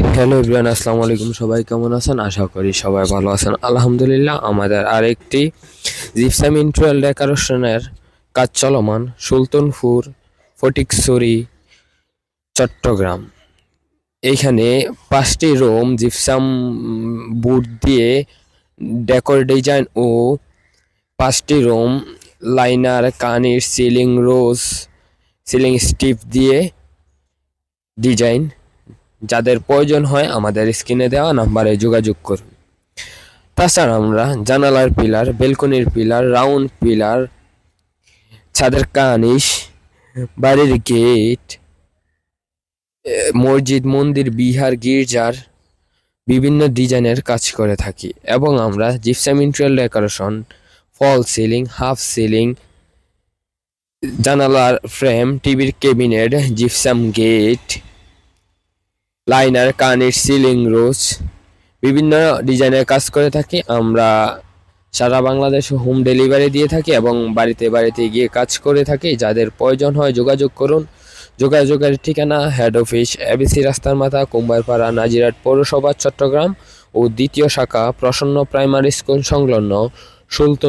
Hello Ibran আসসালামু আলাইকুম সবাই, কেমন আছেন? আশা করি সবাই ভালো আছেন। আলহামদুলিল্লাহ, আমাদের আরেকটি জিপসাম ইন্টুয়াল ডেকোরেশনের কাজ চলমান, সুলতানপুর, ফটিকছড়ি, চট্টগ্রাম। এইখানে পাঁচটি রুম, জিপসাম বুট দিয়ে ডেকোর ডিজাইন ও পাঁচটি রুম, লাইনার, কানির, সিলিং রোজ, সিলিং স্টিপ দিয়ে ডিজাইন যাদের প্রয়োজন হয় আমাদের স্ক্রিনে দেওয়া নাম্বারে যোগাযোগ করুন। তাছাড়া আমরা জানালার পিলার, বেলকনির পিলার, রাউন্ড পিলার, ছাদের কানিস বাড়ির গেট মসজিদ, মন্দির, বিহার, গির্জার বিভিন্ন ডিজাইনের কাজ করে থাকি এবং আমরা gypsum interior decoration fall ceiling half ceiling জানালার ফ্রেম টিভির কেবিনেট জিপসাম গেট লাইনার কানের সিলিং রোজ বিভিন্ন ডিজাইনের কাজ করে থাকি। আমরা সারা বাংলাদেশে হোম ডেলিভারি দিয়ে থাকি এবং বাড়িতে বাড়িতে গিয়ে কাজ করে থাকি। যাদের প্রয়োজন হয় যোগাযোগ করুন। যোগাযোগের ঠিকানা হেড অফিস এবিসি রাস্তার মাথা কুম্বারপাড়া নাজিরাট পৌরসভা, চট্টগ্রাম ও দ্বিতীয় শাখা প্রসন্ন প্রাইমারি স্কুল সংলগ্ন সুলতান